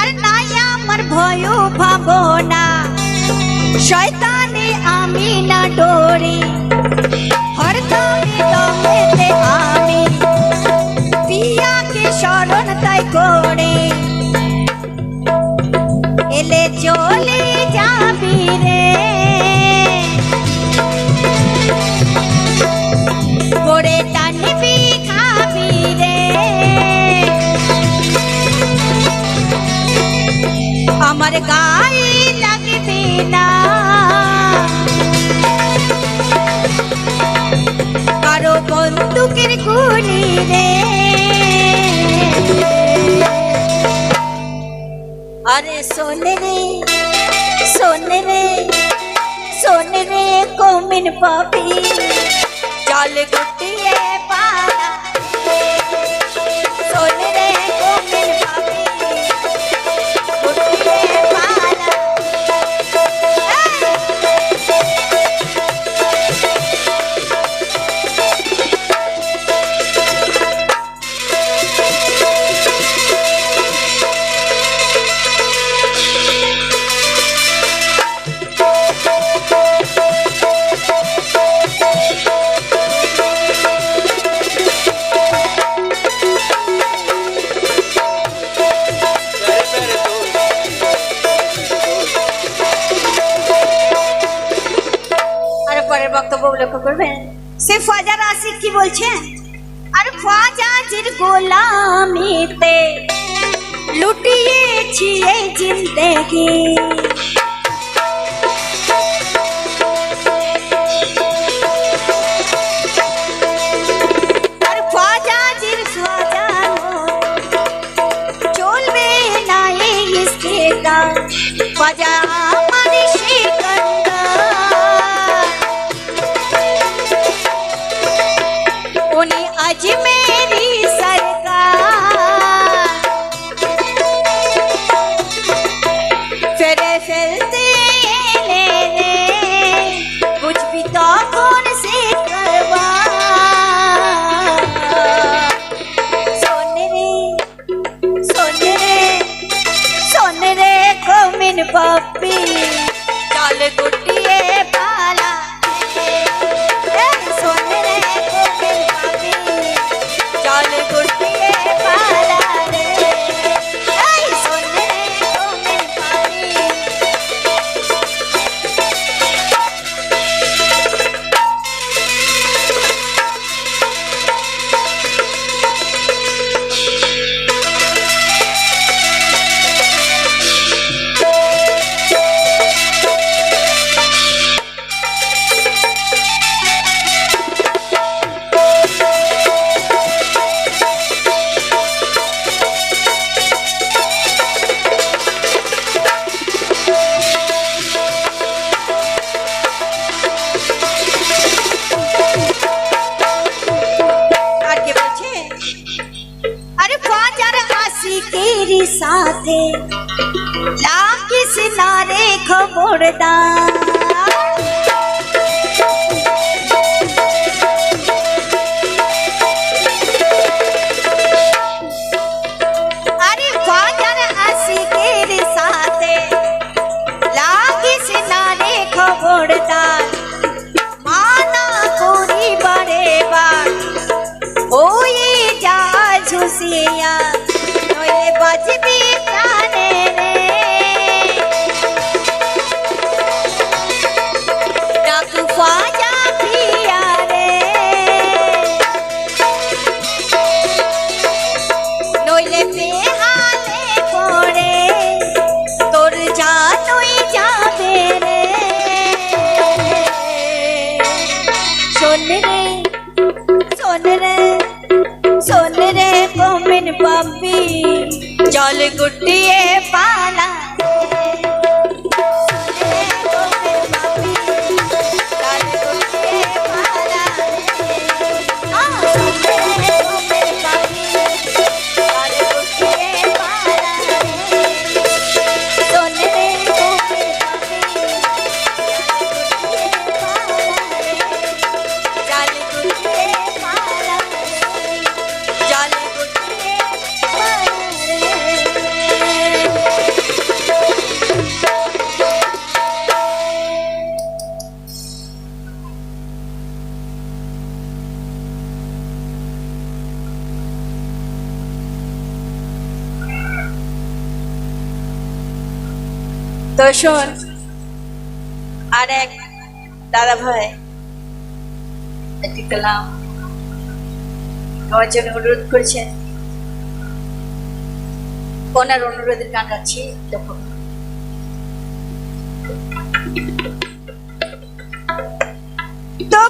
আর নাই আমার ভয় ভাবনা। শয়তানে আমি না ডোরে। হরদমে আমি। পিয়াকে স্মরণ তাই করে। এলে চোর अरे सोने रे सोने रे सोने रे कोमिन पापी। चाल गुटी বলছেন? আর খাজাজির গোলামিতে লুটিয়েছি এই জিন্দেগি। मेरी ना लागिस नारे खबोड़दा পাপি জল গুটিয়ে পালা তো শোন আর এক দাদা ভাই। একটি কালাম। জন্য অনুরোধ করেছেন। ওনার অনুরোধের গান লক্ষ্য করুন। तो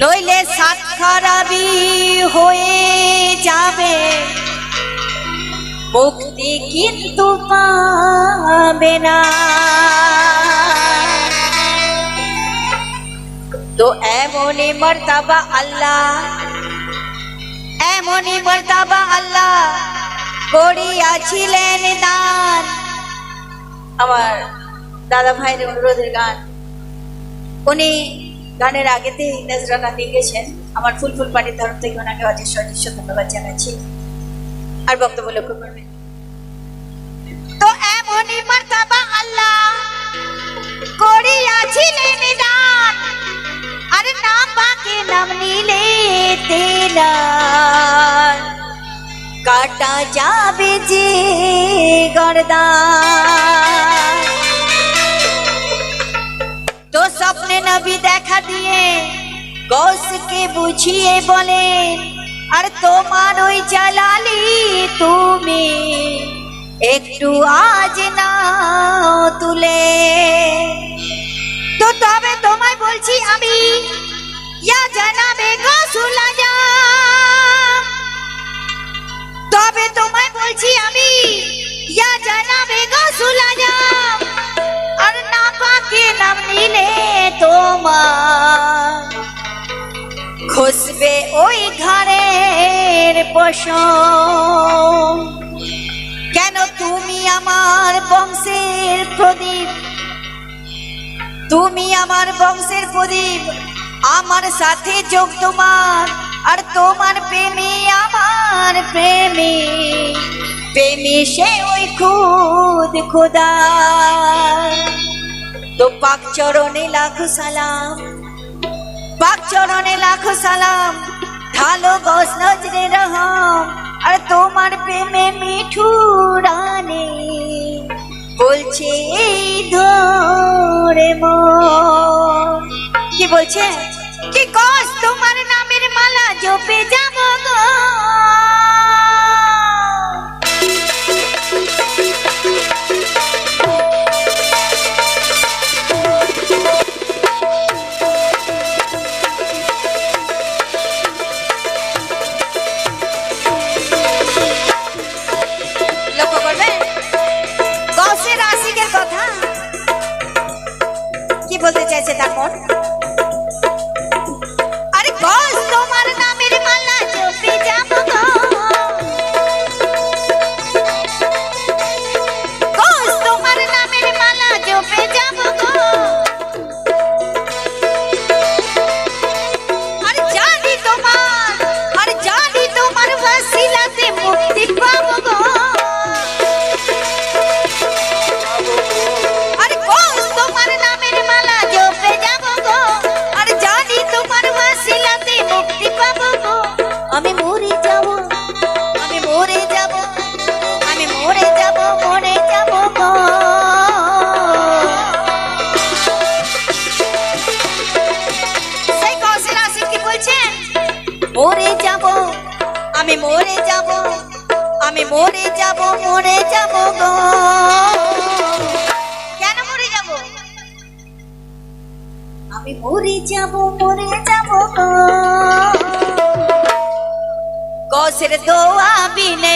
নইলে সাত খারাপি হয়ে যাবে। মুক্তি কিন্তু পাবে না। তো এমনই মর্তাবা আল্লাহ। এমনই মর্তাবা আল্লাহ। করিয়াছিলেন দান। আমার দাদা ভাইয়ের অনুরোধের গান। উনি গানের আগেতে নজরানা দিয়ে গেছেন। আমার ফুল ফুল পানির তরফ থেকে ওনাকে অজস্র অজস্র ধন্যবাদ জানাচ্ছি। আর বক্তব্য লক্ষ্য করবেন। তো এমনই মার্তাবা আল্লাহ। করিয়াছিলেন দান। আর না পাকে নাম নিলে তেলার কাটা যাবে যে গরদান তো স্বপ্নে নবী দেখা দিয়ে গৌসকে বুঝিয়ে বলেন আর তোমার ওই জালালি তুমি একটু আজ না তুলে তো তবে তোমায় বলছি আমি জানাবে তবে তোমায় বলছি আমি জানাবে আর না পাকে নাম নিলে তোমার। খুশবে ওই ঘরের পশম। কেন তুমি আমার বংশের প্রদীপ তুমি আমার বংশের প্রদীপ, আমার সাথে যোগ তোমার, আর তোমার প্রেমী আমার প্রেমী প্রেমী সে ওই খুদ খোদা। তো পাক চরণে লাখো সালাম, পাক চরণে লাখো সালাম, ঢালো গস নজরে রহম আর তোমার প্রেমে মিঠু রানে, বলছে কি বলছে? কি কস? তোমার নামের মালা জপে যাব মরে যাব, আমি মরে যাব, আমি মরে যাব মরে যাব গো। কেন মরে যাব? আমি মরে যাব মরে যাব গো। কসের দোয়া বিনে